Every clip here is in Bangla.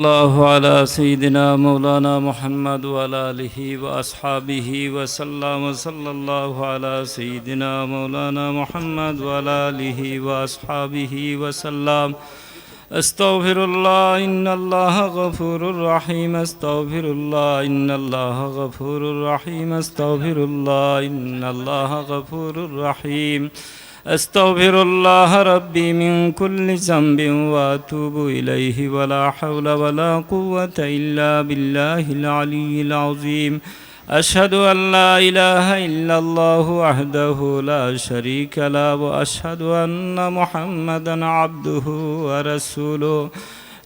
الله على سيدنا مولانا محمد وعلى آله وأصحابه وسلم وصلى الله على سيدنا مولانا محمد وعلى آله وأصحابه وسلم. استغفر الله إن الله غفور رحيم. استغفر الله إن الله غفور رحيم. استغفر الله إن الله غفور رحيم. استغفر الله ربي من كل ذنب وأتوب إليه ولا حول ولا قوة إلا بالله العلي العظيم. أشهد أن لا إله إلا الله وحده لا شريك له وأشهد أن محمدا عبده ورسوله.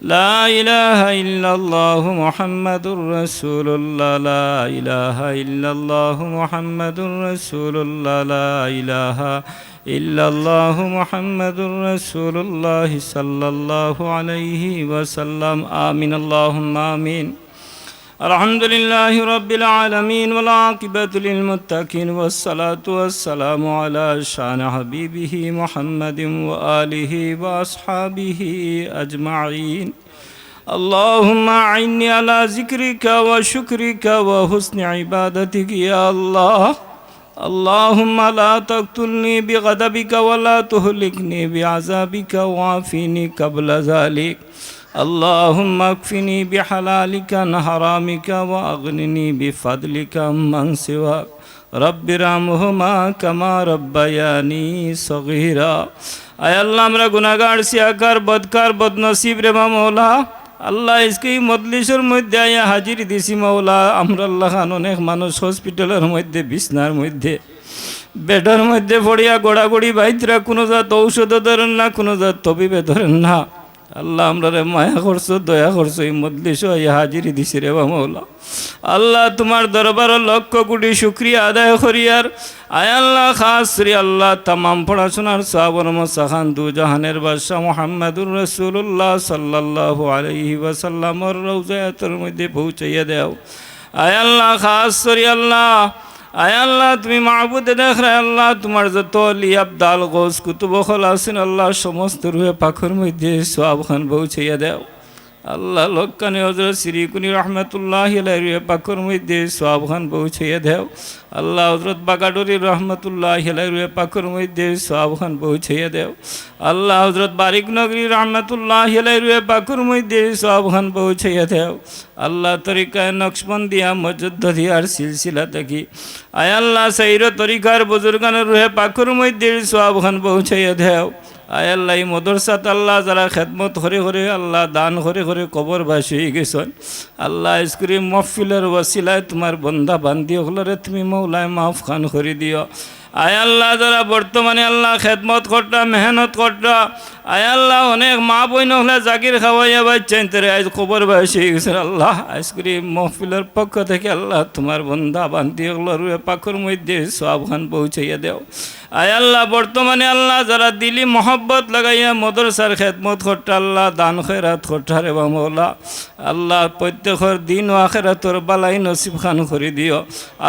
لا إله إلا الله محمد رسول الله لا إله إلا الله محمد رسول الله لا إله إلا الله محمد رسول الله صلى الله عليه وسلم. آمين. اللهم آمين. الحمد لله رب العالمين والعاقبة للمتقين والصلاة والسلام على شان حبيبه محمد وآله وأصحابه أجمعين. اللهم أعني على ذكرك وشكرك وحسن عبادتك يا الله. اللهم لا تقتلني بغضبك ولا تهلكني بعذابك وعافني قبل ذلك. اللهم اكفني بحلالك عن حرامك وأغنني بفضلك من سواك. رب رحمهما كما ربياني صغيرا. اے اللہ ہمرا گناہگار سیاکار بدکار بدنصیب رما مولا আল্লাহ ইসকে এই মজলিসের মধ্যে আয়া হাজির দিছি মাওলা। আমরা আল্লাহ খান অনেক মানুষ হসপিটালের মধ্যে, বিছনার মধ্যে, বেডের মধ্যে পড়িয়া গোড়াগড়ি বাইতরা, কোনো জাত ঔষধ ধরেন না, কোনো জাত তবিবে ধরেন না। আল্লাহ আমরা রে মায়া করছ, দয়া করছ, এই হাজিরি দিছি রে বা মৌলা। আল্লাহ তোমার দরবার লক্ষ কোটি শুক্রিয়া আদায় করিয়ার আয় আল্লাহ খাস শ্রী আল্লাহ, তামাম পড়াশোনার সাবর সাখান দু জাহানের বাদশাহ মোহাম্মদুর রসুল্লাহ সাল্লাহ আলহি ওয়াসাল্লামর রৌজায়াতের মধ্যে পৌঁছাইয়া দেও। আয় আল্লাহ খাস শ্রী আল্লাহ আয় আল্লাহ, তুমি মাহবুদে দেখ রে আল্লাহ, তোমার যত লিয়াব দাল গোস কুতুব খোলা আছেন আল্লাহ, সমস্ত রুহে পাখর মধ্যে সব খান পৌঁছাইয়া দেও। আল্লাহ লক্কানি হজরত শ্রীকুনি রহমতুল্লাহ রুহে পাখর মধ্যে সব খান পৌঁছাইয়া দেও। আল্লাহ হজরত বাগাডুরি রহমতুল্লাহ রুহে পাখর মধ্যে সব খান পৌঁছাইয়া দেও। আল্লাহ হজরত বারিক নগরী রহমতুল্লাহ রুহে পাখর মধ্যে সব খান পৌঁছাইয়া দেও। আল্লাহ তরিকায় নকশবন্দিয়া মজুদ্দিয়ার সিলসিলা থাকি আয় আল্লাহ সেইর তরিকার বুজুর্গানের রুহে পাখর মধ্যে সব খান পৌঁছাইয়া দেও। আয় আল্লাহ, এই মদরসাত আল্লাহ যারা খেদমত করে করে আল্লাহ দান করে করে কবর বাসি হয়ে গেছেন। আল্লাহ স্ক্রিম মফিলের ওয়াসিলায় তোমার বন্ধা বান্ধি হলরে তুমি মৌলায় মাফ খান করে দিও। আয় আল্লাহ, যারা বর্তমানে আল্লাহ খেদমত করটা মেহনত করটা আয় আল্লাহ, অনেক মা বই নহলে জাকির খাওয়াইয়া বাচ্চাইন তোরে। আজ খবর বাসি গেছে আল্লাহ। আইসক্রিম মহফিলের পক্ষ থেকে আল্লাহ তোমার বন্ধা বান্ধি ওগুলোর পাখর মধ্যে সব খান পৌঁছাইয়া দেও। আয় আল্লাহ, বর্তমানে আল্লাহ যারা দিলি মহব্বত লাগাইয়া মদরসার খেদমত করটা আল্লাহ দান খেরাত করটা রে বা মৌলা। আল্লাহ প্রত্যেকর দিন ও আখেরাতর বালাই নসিব খান করে দিও।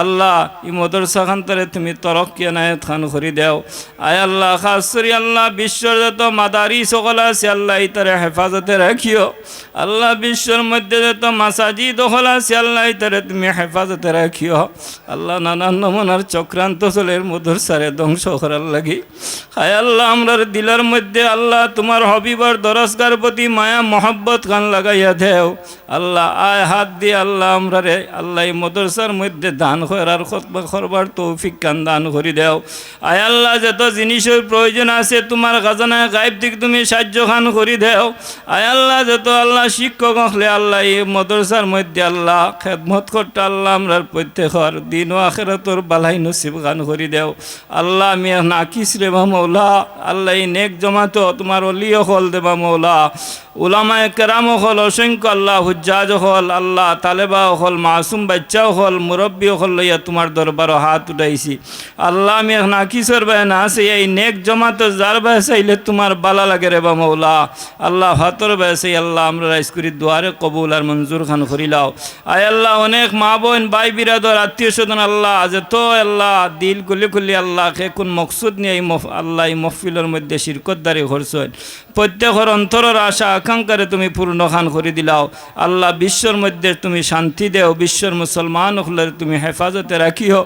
আল্লাহ ই মদরসা খান তারে তুমি তরক্কি এনায়ত খান করে দেও। আয় আল্লাহ, খাস আল্লাহ, বিশ্বর যত মাদারি সকল আছে, আল্লাহ ইতারে হেফাজতে রাখিও। আল্লাহ বিশ্বর মধ্যে যত মাসাজি দখল আছে, আল্লাহ ইতারে তুমি হেফাজতে রাখিও। আল্লাহ নানান নমনার চক্রান্ত চলের মদরসারে ধ্বংস করার লাগি। হায় আল্লাহ, আমরার দিলার মধ্যে আল্লাহ তোমার হবিবার দরসগার প্রতি মায়া, মহব্বত খান লাগাইয়া দেও। আল্লাহ, আয় হাত দিয়ে আল্লাহ আমরারে, আল্লাহ মদরসার মধ্যে দান করার খতবা করবার তৌফিক কান দান করি দেও। আয় আল্লাহ, যত জিনিসের প্রয়োজন আছে তোমার খাজানায় গাইব দিক তুমি সাহায্য খান করি দেও। আয় আল্লাহ, যত আল্লাহ শিক্ষক হলে আল্লাহ এই মদরসার মধ্যে আল্লাহ খেদমত করতে আল্লাহ আমরার প্রত্যেকর দিন ও আখেরাতর বালাই নসিব খান করি দেও। আল্লাহ আমি নাকিস রে বা মৌলা, আল্লাহ নেক জমাতো তোমার অলিও হল দেবা মৌলা। উলামায় কেরাম হল অসংখ্য আল্লাহ হুজ্জাজ হল, আল্লাহ তালেবা হল, মাসুম বাচ্চাও হল মুরব্বী হল, লইয়া তোমার দরবার হাত উঠাইছি। আল্লাহ আমি নাকিসর বাই না আছে, এই নেক জমাতো যার বাই তোমার বালা লাগে রে বা মৌলা। আল্লাহ হাতর বাই চাই আল্লাহ আমরা রাইস করি দুয়ারে কবুল আর মঞ্জুর খান করিলাও আয় আল্লাহ, অনেক মা বোন, ভাই বিরাদর, আত্মীয় স্বজন, আল্লাহ আজ তো আল্লাহ, দিল খুলি খুলি আল্লাহ কে কোন মকসুদ নিয়ে এই আল্লাহ এই মফিলের মধ্যে শিরকতদারি করছেন। প্রত্যেকের অন্তরের আশা আকাঙ্ক্ষারে তুমি পূর্ণ খান করে দিলাও। আল্লাহ বিশ্বর মধ্যে তুমি শান্তি দেও, বিশ্বর মুসলমান হলের তুমি হেফাজতে রাখিও।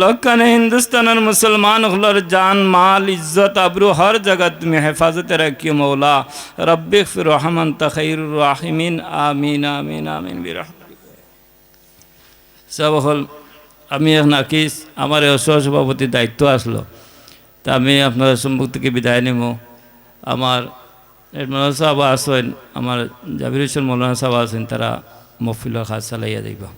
লক্ষণে হিন্দুস্তানের মুসলমান হলের জান, মাল, ইজ্জত, আবরু হর জায়গা তুমি হেফাজতে রাখিও মৌলা। রব্বিক রহমান তখৈরুর রাহিমিন। আমিন আমিন আমিন বিরহমাতিক সব হল আমি এখন আকিস আমার সহসভাপতির দায়িত্ব আসলো। তা আমি আপনার সম্মুখ থেকে বিদায় নেব। আমার মৌলানা সাহেব আসেন আমার জাবির হোসেন মৌলানা সাহেব আসেন তারা মফিল খাস চালাইয়া যাইবা।